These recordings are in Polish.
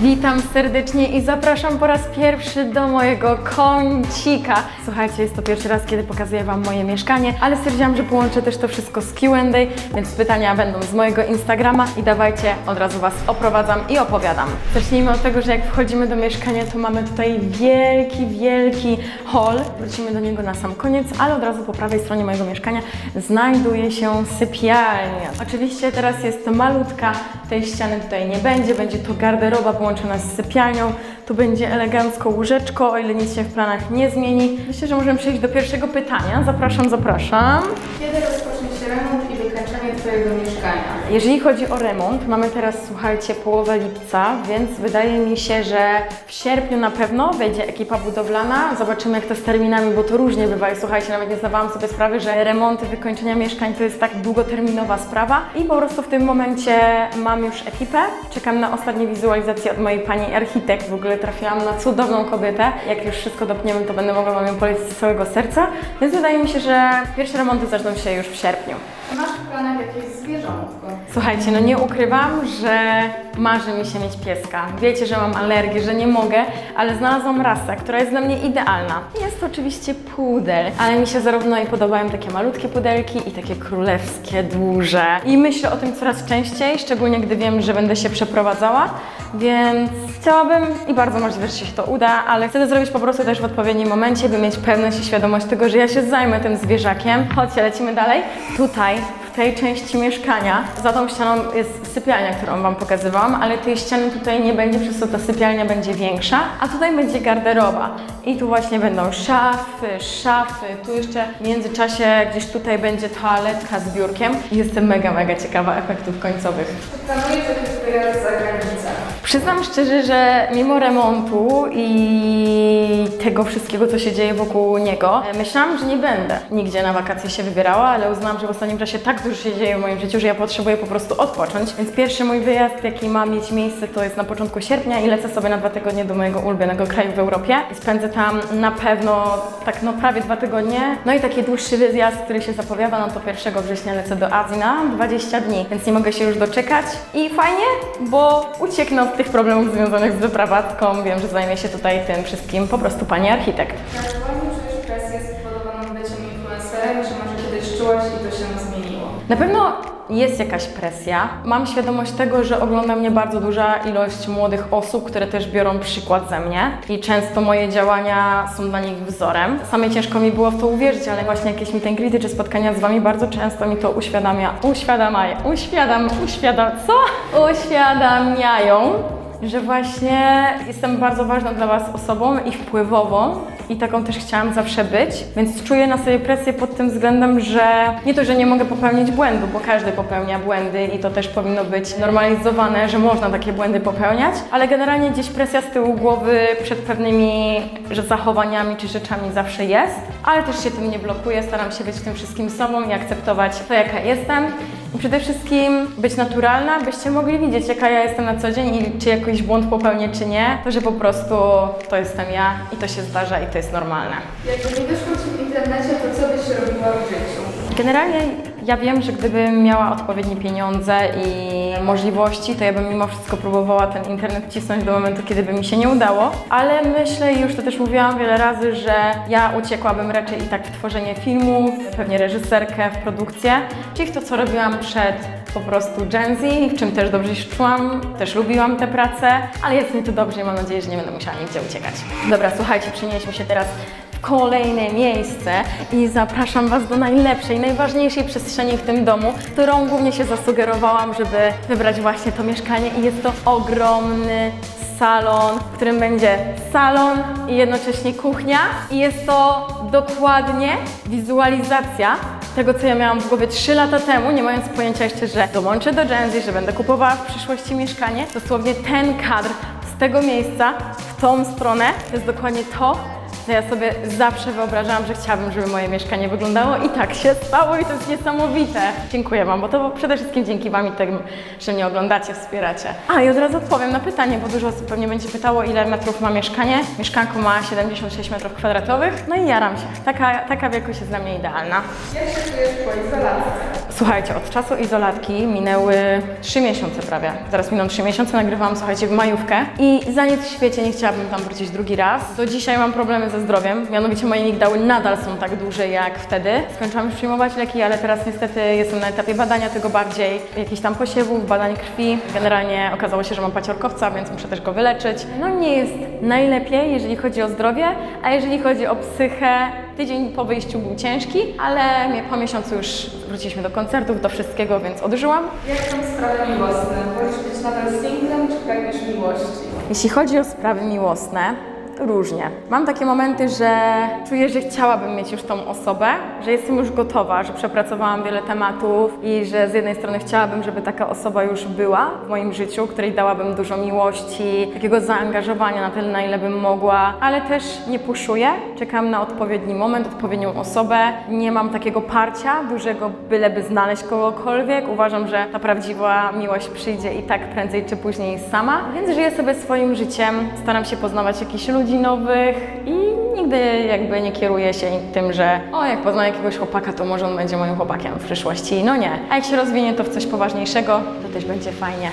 Witam serdecznie i zapraszam po raz pierwszy do mojego kącika. Słuchajcie, jest to pierwszy raz, kiedy pokazuję Wam moje mieszkanie, ale stwierdziłam, że połączę też to wszystko z Q&A, więc pytania będą z mojego Instagrama i dawajcie, od razu Was oprowadzam i opowiadam. Zacznijmy od tego, że jak wchodzimy do mieszkania, to mamy tutaj wielki, wielki hall. Wrócimy do niego na sam koniec, ale od razu po prawej stronie mojego mieszkania znajduje się sypialnia. Oczywiście teraz jest malutka, tej ściany tutaj nie będzie, będzie to garderoba połączona z sypialnią. Tu będzie elegancko łóżeczko, o ile nic się w planach nie zmieni. Myślę, że możemy przejść do pierwszego pytania. Zapraszam, zapraszam. Kiedy rozpocznie się remont i Twojego mieszkania? Jeżeli chodzi o remont, mamy teraz, słuchajcie, połowę lipca, więc wydaje mi się, że w sierpniu na pewno wejdzie ekipa budowlana. Zobaczymy, jak to z terminami, bo to różnie bywa. I słuchajcie, nawet nie zdawałam sobie sprawy, że remonty, wykończenia mieszkań to jest tak długoterminowa sprawa. I po prostu w tym momencie mam już ekipę. Czekam na ostatnie wizualizacje od mojej pani architekt. W ogóle trafiłam na cudowną kobietę. Jak już wszystko dopniemy, to będę mogła Wam ją polecić z całego serca. Więc wydaje mi się, że pierwsze remonty zaczną się już w sierpniu. Masz w jakieś zwierzątko? Słuchajcie, no nie ukrywam, że marzy mi się mieć pieska. Wiecie, że mam alergię, że nie mogę, ale znalazłam rasę, która jest dla mnie idealna. Jest to oczywiście pudel, ale mi się zarówno i podobają takie malutkie pudelki i takie królewskie, duże. I myślę o tym coraz częściej, szczególnie gdy wiem, że będę się przeprowadzała, więc chciałabym i bardzo możliwe, że się to uda, ale chcę to zrobić po prostu też w odpowiednim momencie, by mieć pewność i świadomość tego, że ja się zajmę tym zwierzakiem. Chodźcie, lecimy dalej. Tutaj tej części mieszkania. Za tą ścianą jest sypialnia, którą Wam pokazywałam, ale tej ściany tutaj nie będzie, przez to ta sypialnia będzie większa, a tutaj będzie garderoba. I tu właśnie będą szafy, szafy, tu jeszcze w międzyczasie gdzieś tutaj będzie toaletka z biurkiem. Jestem mega, mega ciekawa efektów końcowych. Jakiś wyjazd za granicę? Przyznam szczerze, że mimo remontu i tego wszystkiego, co się dzieje wokół niego, e, myślałam, że nie będę nigdzie na wakacje się wybierała, ale uznałam, że w ostatnim czasie tak dużo się dzieje w moim życiu, że ja potrzebuję po prostu odpocząć. Więc pierwszy mój wyjazd, jaki ma mieć miejsce, to jest na początku sierpnia i lecę sobie na dwa tygodnie do mojego ulubionego kraju w Europie. I spędzę tam na pewno tak no prawie dwa tygodnie. No i taki dłuższy wyjazd, który się zapowiada, no to 1 września lecę do Azji na 20 dni, więc nie mogę się już doczekać. I fajnie, bo ucieknę od tych problemów związanych z wyprowadzką. Wiem, że zajmie się tutaj tym wszystkim po prostu pani architekt. Aktualnie czujesz presję spowodowaną byciem influencerem, czy może kiedyś czułaś i to się zmieniło? Na pewno jest jakaś presja. Mam świadomość tego, że ogląda mnie bardzo duża ilość młodych osób, które też biorą przykład ze mnie i często moje działania są dla nich wzorem. Samej ciężko mi było w to uwierzyć, ale właśnie jakieś meet and greety czy spotkania z Wami bardzo często mi to uświadamia, uświadamają, uświadam, uświadam, co? Uświadamiają, że właśnie jestem bardzo ważną dla Was osobą i wpływową i taką też chciałam zawsze być, więc czuję na sobie presję pod tym względem, że nie to, że nie mogę popełnić błędu, bo każdy popełnia błędy i to też powinno być normalizowane, że można takie błędy popełniać, ale generalnie gdzieś presja z tyłu głowy przed pewnymi że zachowaniami czy rzeczami zawsze jest, ale też się tym nie blokuję, staram się być w tym wszystkim sobą i akceptować to, jaka jestem. Przede wszystkim być naturalna, byście mogli widzieć, jaka ja jestem na co dzień i czy jakiś błąd popełnię, czy nie. To, że po prostu to jestem ja i to się zdarza i to jest normalne. Jakby nie wyszło Ci w internecie, to co byś robiła w życiu? Generalnie ja wiem, że gdybym miała odpowiednie pieniądze i możliwości, to ja bym mimo wszystko próbowała ten internet cisnąć do momentu, kiedy by mi się nie udało. Ale myślę, i już to też mówiłam wiele razy, że ja uciekłabym raczej i tak w tworzenie filmów, pewnie reżyserkę, w produkcję, czyli w to, co robiłam przed po prostu Gen Z, w czym też dobrze się czułam, też lubiłam tę pracę, ale jest mi tu dobrze i mam nadzieję, że nie będę musiała nigdzie uciekać. Dobra, słuchajcie, przenieśmy się teraz kolejne miejsce i zapraszam Was do najlepszej, najważniejszej przestrzeni w tym domu, którą głównie się zasugerowałam, żeby wybrać właśnie to mieszkanie i jest to ogromny salon, w którym będzie salon i jednocześnie kuchnia i jest to dokładnie wizualizacja tego, co ja miałam w głowie 3 lata temu, nie mając pojęcia jeszcze, że dołączę do Gen Z, że będę kupowała w przyszłości mieszkanie. Dosłownie ten kadr z tego miejsca w tą stronę jest dokładnie to, co ja sobie zawsze wyobrażałam, że chciałabym, żeby moje mieszkanie wyglądało i tak się stało i to jest niesamowite. Dziękuję Wam, bo to przede wszystkim dzięki Wam i tym, że mnie oglądacie, wspieracie. A i od razu odpowiem na pytanie, bo dużo osób pewnie będzie pytało, ile metrów ma mieszkanie. Mieszkanko ma 76 metrów kwadratowych, no i jaram się. Taka, taka wielkość jest dla mnie idealna. Jak się czujesz po izolacji? Słuchajcie, od czasu izolatki minęły 3 miesiące prawie. Zaraz miną 3 miesiące, nagrywałam, słuchajcie, w majówkę i za nic w świecie nie chciałabym tam wrócić drugi raz. Do dzisiaj mam problemy ze zdrowiem, mianowicie moje migdały nadal są tak duże jak wtedy. Skończyłam już przyjmować leki, ale teraz niestety jestem na etapie badania tego bardziej, jakichś tam posiewów, badań krwi. Generalnie okazało się, że mam paciorkowca, więc muszę też go wyleczyć. No nie jest najlepiej, jeżeli chodzi o zdrowie, a jeżeli chodzi o psychę, tydzień po wyjściu był ciężki, ale po miesiącu już wróciliśmy do koncertów, do wszystkiego, więc odżyłam. Jak tam sprawy miłosne? Wolisz być nadal singlem, czy pragniesz miłości? Jeśli chodzi o sprawy miłosne, różnie. Mam takie momenty, że czuję, że chciałabym mieć już tą osobę, że jestem już gotowa, że przepracowałam wiele tematów i że z jednej strony chciałabym, żeby taka osoba już była w moim życiu, której dałabym dużo miłości, takiego zaangażowania na tyle, na ile bym mogła, ale też nie puszuję. Czekam na odpowiedni moment, odpowiednią osobę. Nie mam takiego parcia dużego, byleby znaleźć kogokolwiek. Uważam, że ta prawdziwa miłość przyjdzie i tak prędzej czy później sama, więc żyję sobie swoim życiem. Staram się poznawać jakichś ludzi i nigdy jakby nie kieruję się tym, że o, jak poznam jakiegoś chłopaka, to może on będzie moim chłopakiem w przyszłości. No nie. A jak się rozwinie to w coś poważniejszego, to też będzie fajnie.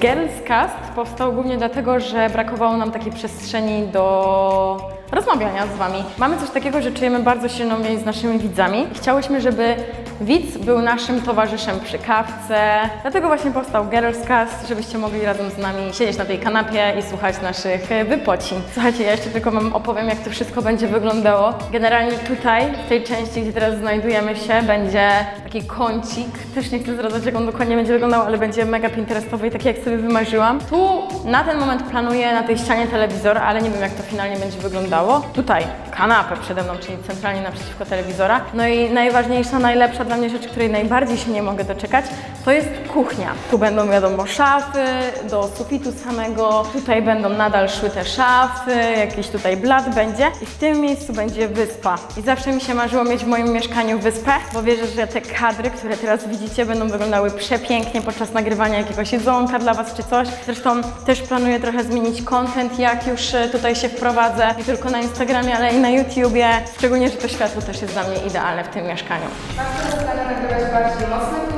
Girls Cast powstał głównie dlatego, że brakowało nam takiej przestrzeni do rozmawiania z Wami. Mamy coś takiego, że czujemy bardzo silną więź z naszymi widzami chciałyśmy, żeby widz był naszym towarzyszem przy kawce. Dlatego właśnie powstał Girls Cast, żebyście mogli razem z nami siedzieć na tej kanapie i słuchać naszych e, wypocin. Słuchajcie, ja jeszcze tylko Wam opowiem, jak to wszystko będzie wyglądało. Generalnie tutaj, w tej części, gdzie teraz znajdujemy się, będzie taki kącik. Też nie chcę zdradzać, jak on dokładnie będzie wyglądał, ale będzie mega pinterestowy i taki, jak sobie wymarzyłam. Tu na ten moment planuję na tej ścianie telewizor, ale nie wiem, jak to finalnie będzie wyglądało. Tutaj kanapę przede mną, czyli centralnie naprzeciwko telewizora. No i najważniejsza, najlepsza dla mnie rzecz, której najbardziej się nie mogę doczekać, to jest kuchnia. Tu będą wiadomo szafy, do sufitu samego, tutaj będą nadal szły te szafy, jakiś tutaj blat będzie i w tym miejscu będzie wyspa. I zawsze mi się marzyło mieć w moim mieszkaniu wyspę, bo wierzę, że te kadry, które teraz widzicie, będą wyglądały przepięknie podczas nagrywania jakiegoś jedzonka dla Was czy coś. Zresztą też planuję trochę zmienić content, jak już e, tutaj się wprowadzę, nie tylko na Instagramie, ale i na YouTubie. Szczególnie, że to światło też jest dla mnie idealne w tym mieszkaniu. Teraz plany nagrywać bardziej mocne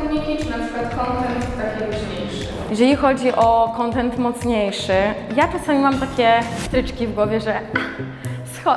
Jeżeli chodzi o content mocniejszy, ja czasami mam takie stryczki w głowie, że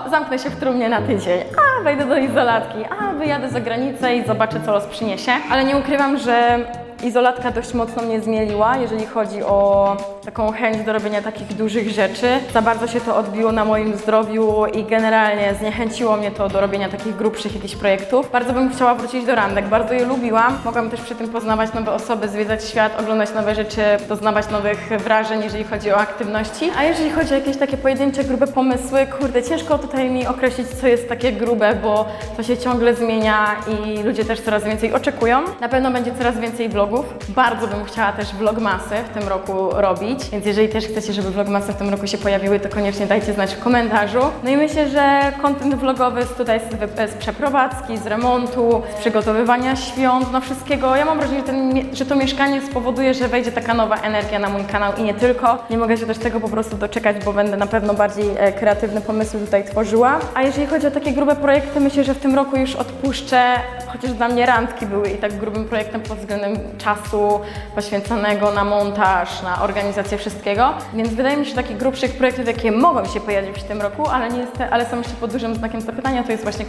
zamknę się w trumnie na tydzień, a wejdę do izolatki, a wyjadę za granicę i zobaczę, co los przyniesie. Ale nie ukrywam, że izolatka dość mocno mnie zmieliła, jeżeli chodzi o taką chęć do robienia takich dużych rzeczy. Za bardzo się to odbiło na moim zdrowiu i generalnie zniechęciło mnie to do robienia takich grubszych jakichś projektów. Bardzo bym chciała wrócić do randek, bardzo je lubiłam. Mogłam też przy tym poznawać nowe osoby, zwiedzać świat, oglądać nowe rzeczy, doznawać nowych wrażeń, jeżeli chodzi o aktywności. A jeżeli chodzi o jakieś takie pojedyncze, grube pomysły, kurde, ciężko tutaj mi określić, co jest takie grube, bo to się ciągle zmienia i ludzie też coraz więcej oczekują. Na pewno będzie coraz więcej vlogów. Bardzo bym chciała też vlogmasy w tym roku robić, więc jeżeli też chcecie, żeby vlogmasy w tym roku się pojawiły, to koniecznie dajcie znać w komentarzu. No i myślę, że content vlogowy z tutaj z, z przeprowadzki, z remontu, z przygotowywania świąt, no wszystkiego. Ja mam wrażenie, że, ten, że to mieszkanie spowoduje, że wejdzie taka nowa energia na mój kanał i nie tylko. Nie mogę się też tego po prostu doczekać, bo będę na pewno bardziej e, kreatywne pomysły tutaj tworzyła. A jeżeli chodzi o takie grube projekty, myślę, że w tym roku już odpuszczę, chociaż dla mnie randki były i tak grubym projektem pod względem czasu poświęconego na montaż, na organizację wszystkiego. Więc wydaje mi się, że takich grubszych projektów, jakie mogą się pojawić w tym roku, ale, nie jest, ale są jeszcze pod dużym znakiem zapytania, to jest właśnie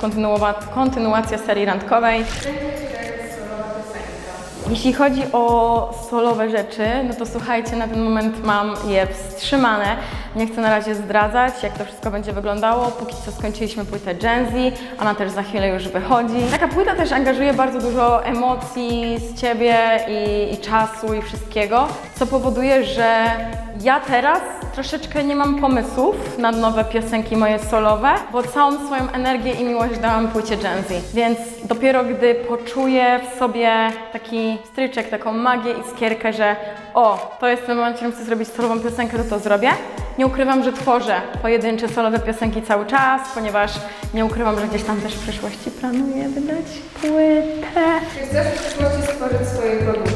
kontynuacja serii randkowej. Jeśli chodzi o solowe rzeczy, no to słuchajcie, na ten moment mam je wstrzymane. Nie chcę na razie zdradzać, jak to wszystko będzie wyglądało. Póki co skończyliśmy płytę Gen Z, ona też za chwilę już wychodzi. Taka płyta też angażuje bardzo dużo emocji z Ciebie i, i czasu i wszystkiego, co powoduje, że ja teraz troszeczkę nie mam pomysłów na nowe piosenki moje solowe, bo całą swoją energię i miłość dałam płycie Gen Z. Więc dopiero gdy poczuję w sobie taki stryczek, taką magię i skierkę, że o, to jest ten moment, w którym chcę zrobić solową piosenkę, to to zrobię. Nie ukrywam, że tworzę pojedyncze solowe piosenki cały czas, ponieważ nie ukrywam, że gdzieś tam też w przyszłości planuję wydać płytę. Czy chcesz w przyszłości stworzyć swoje produkty?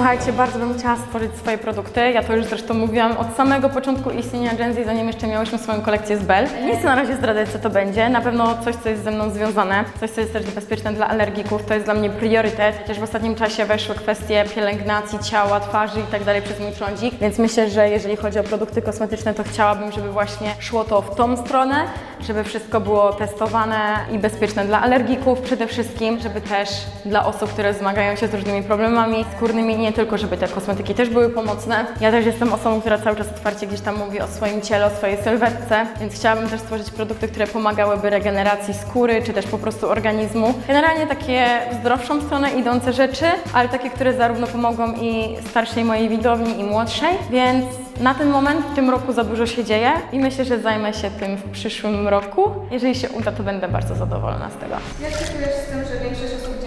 Słuchajcie, bardzo bym chciała stworzyć swoje produkty. Ja to już zresztą mówiłam od samego początku istnienia Gen Z, zanim jeszcze miałyśmy swoją kolekcję z Bell. Nie chcę na razie zdradzać, co to będzie. Na pewno coś, co jest ze mną związane, coś, co jest też bezpieczne dla alergików. To jest dla mnie priorytet. Też w ostatnim czasie weszły kwestie pielęgnacji ciała, twarzy i tak dalej przez mój trądzik. Więc myślę, że jeżeli chodzi o produkty kosmetyczne, to chciałabym, żeby właśnie szło to w tą stronę, żeby wszystko było testowane i bezpieczne dla alergików przede wszystkim, żeby też dla osób, które zmagają się z różnymi problemami skórnymi, nie tylko, żeby te kosmetyki też były pomocne. Ja też jestem osobą, która cały czas otwarcie gdzieś tam mówi o swoim ciele, o swojej sylwetce, więc chciałabym też stworzyć produkty, które pomagałyby regeneracji skóry, czy też po prostu organizmu. Generalnie takie w zdrowszą stronę idące rzeczy, ale takie, które zarówno pomogą i starszej mojej widowni, i młodszej, więc na ten moment w tym roku za dużo się dzieje i myślę, że zajmę się tym w przyszłym roku. Jeżeli się uda, to będę bardzo zadowolona z tego. Jak się czujesz z tym, że większość osób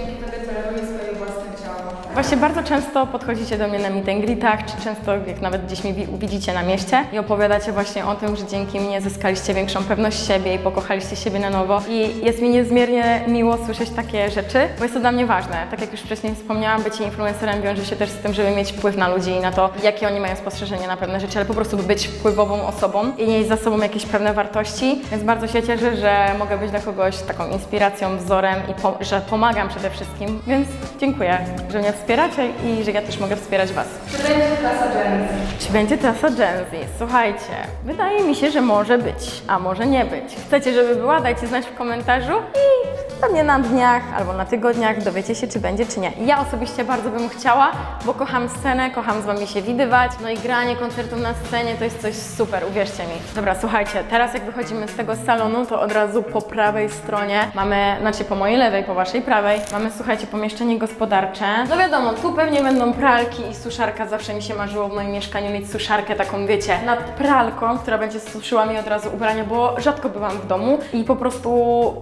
Właśnie bardzo często podchodzicie do mnie na meet greetach, czy często jak nawet gdzieś wi- widzicie na mieście i opowiadacie właśnie o tym, że dzięki mnie zyskaliście większą pewność siebie i pokochaliście siebie na nowo. I jest mi niezmiernie miło słyszeć takie rzeczy, bo jest to dla mnie ważne. Tak jak już wcześniej wspomniałam, bycie influencerem wiąże się też z tym, żeby mieć wpływ na ludzi i na to, jakie oni mają spostrzeżenia na pewne rzeczy, ale po prostu by być wpływową osobą i nieść za sobą jakieś pewne wartości. Więc bardzo się cieszę, że mogę być dla kogoś taką inspiracją, wzorem i po, że pomagam przede wszystkim. Więc dziękuję, że mnie wspieracie i że ja też mogę wspierać Was. Czy będzie klasa Gen Z? Czy będzie trasa Gen Z? Słuchajcie, wydaje mi się, że może być, a może nie być. Chcecie, żeby była? Dajcie znać w komentarzu i pewnie na dniach albo na tygodniach dowiecie się, czy będzie, czy nie. Ja osobiście bardzo bym chciała, bo kocham scenę, kocham z Wami się widywać, no i granie koncertów na scenie to jest coś super, uwierzcie mi. Dobra, słuchajcie, teraz jak wychodzimy z tego salonu, to od razu po prawej stronie mamy, znaczy po mojej lewej, po Waszej prawej, mamy, słuchajcie, pomieszczenie gospodarcze. No wiadomo, tu pewnie będą pralki i suszarka, zawsze mi się marzyło w moim mieszkaniu mieć suszarkę taką, wiecie, nad pralką, która będzie suszyła mi od razu ubrania, bo rzadko byłam w domu i po prostu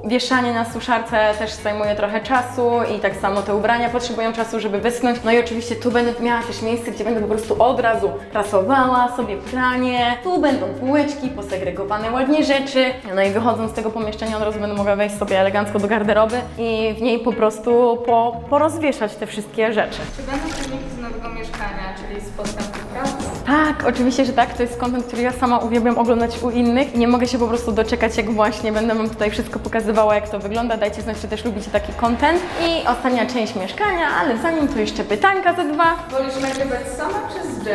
wieszanie na suszarce też zajmuje trochę czasu i tak samo te ubrania potrzebują czasu, żeby wyschnąć. No i oczywiście tu będę miała też miejsce, gdzie będę po prostu od razu prasowała sobie pranie, tu będą półeczki, posegregowane ładnie rzeczy. No i wychodząc z tego pomieszczenia od razu będę mogła wejść sobie elegancko do garderoby i w niej po prostu po, porozwieszać te wszystkie rzeczy. Czy będą filmiki z nowego mieszkania, czyli z podstępów pracy? Tak, oczywiście, że tak. To jest content, który ja sama uwielbiam oglądać u innych nie mogę się po prostu doczekać, jak właśnie będę Wam tutaj wszystko pokazywała, jak to wygląda. Dajcie znać, czy też lubicie taki content. I ostatnia część mieszkania, ale zanim to jeszcze pytanka ze dwa. Wolisz nagrywać sama czy z Z?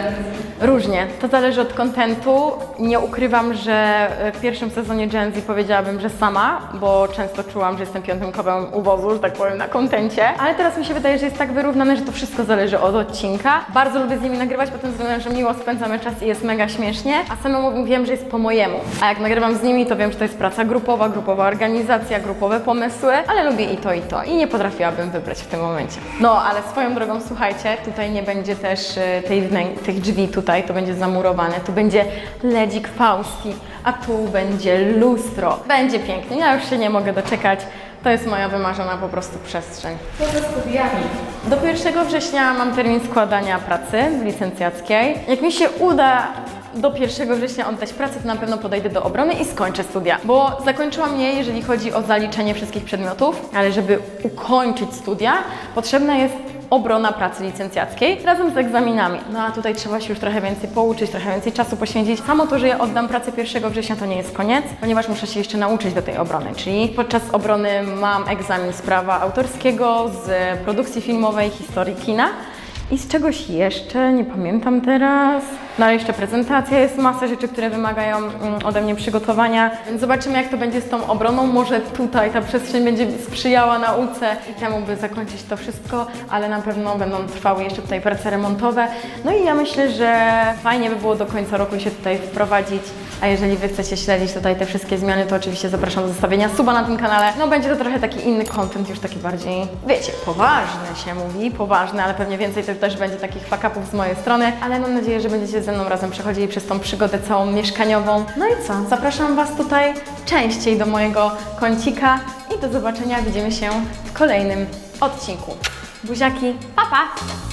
Różnie, to zależy od kontentu. Nie ukrywam, że w pierwszym sezonie Gen Z powiedziałabym, że sama, bo często czułam, że jestem piątym kołem uwozu, że tak powiem, na kontencie. Ale teraz mi się wydaje, że jest tak wyrównane, że to wszystko zależy od odcinka. Bardzo lubię z nimi nagrywać pod tym względem, że miło spędzamy czas i jest mega śmiesznie, a samemu wiem, że jest po mojemu. A jak nagrywam z nimi, to wiem, że to jest praca grupowa, grupowa organizacja, grupowe pomysły, ale lubię i to, i to. I nie potrafiłabym wybrać w tym momencie. No, ale swoją drogą, słuchajcie, tutaj nie będzie też y, tej, tych drzwi tutaj, to będzie zamurowane, tu będzie ledzik Fausti, a tu będzie lustro. Będzie pięknie, ja już się nie mogę doczekać. To jest moja wymarzona po prostu przestrzeń. Co ze studiami? Do 1 września mam termin składania pracy licencjackiej. Jak mi się uda do 1 września oddać pracę, to na pewno podejdę do obrony i skończę studia. Bo zakończyłam je, jeżeli chodzi o zaliczenie wszystkich przedmiotów, ale żeby ukończyć studia, potrzebna jest obrona pracy licencjackiej razem z egzaminami. No a tutaj trzeba się już trochę więcej pouczyć, trochę więcej czasu poświęcić. Samo to, że ja oddam pracę 1 września to nie jest koniec, ponieważ muszę się jeszcze nauczyć do tej obrony. Czyli podczas obrony mam egzamin z prawa autorskiego, z produkcji filmowej, historii kina. I z czegoś jeszcze, nie pamiętam teraz. No ale jeszcze prezentacja, jest masa rzeczy, które wymagają mm, ode mnie przygotowania. Więc zobaczymy, jak to będzie z tą obroną. Może tutaj ta przestrzeń będzie sprzyjała nauce i temu, by zakończyć to wszystko, ale na pewno będą trwały jeszcze tutaj prace remontowe. No i ja myślę, że fajnie by było do końca roku się tutaj wprowadzić. A jeżeli Wy chcecie śledzić tutaj te wszystkie zmiany, to oczywiście zapraszam do zostawienia suba na tym kanale. No będzie to trochę taki inny content, już taki bardziej, wiecie, poważny się mówi, poważny, ale pewnie więcej to też będzie takich fakapów z mojej strony. Ale mam nadzieję, że będziecie ze mną razem przechodzili przez tą przygodę całą mieszkaniową. No i co? Zapraszam Was tutaj częściej do mojego kącika i do zobaczenia. Widzimy się w kolejnym odcinku. Buziaki, pa pa!